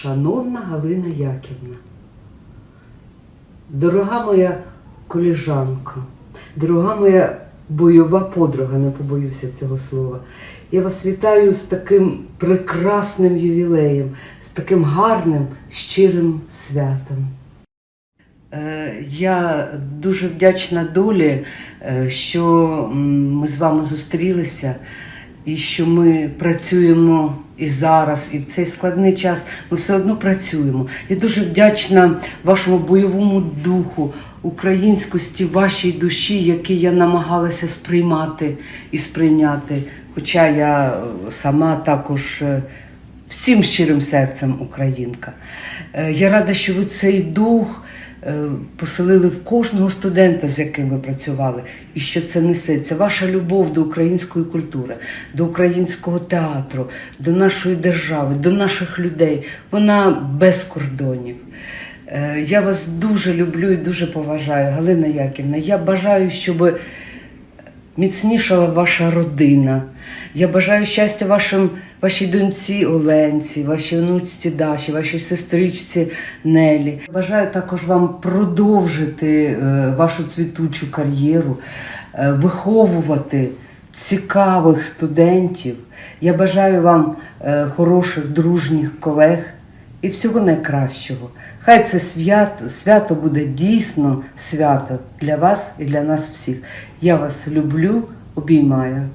Шановна Галина Яківна, дорога моя коліжанка, дорога моя бойова подруга, не побоюся цього слова. Я вас вітаю з таким прекрасним ювілеєм, з таким гарним, щирим святом. Е, Я дуже вдячна долі, е, що ми з вами зустрілися і що ми працюємо і зараз, і в цей складний час ми все одно працюємо. Я дуже вдячна вашому бойовому духу, українськості, вашій душі, який я намагалася сприймати і сприйняти. Хоча я е, сама також. е, всім щирим серцем українка. Е, Я рада, що ви цей дух поселили в кожного студента, з яким ви працювали, і що це несеться. Ваша любов до української культури, до українського театру, до нашої держави, до наших людей. Вона без кордонів. Е, Я вас дуже люблю і дуже поважаю, Галина Яківна. Я бажаю, щоб міцнішала ваша родина. Я бажаю щастя вашим, вашій доньці Оленці, вашій онучці Даші, вашій сестричці Нелі. Бажаю також вам продовжити е, вашу цвітучу кар'єру, е, виховувати цікавих студентів. Я бажаю вам е, хороших, дружніх колег і всього найкращого. Хай це свято, свято буде дійсно свято для вас і для нас всіх. Я вас люблю, обіймаю.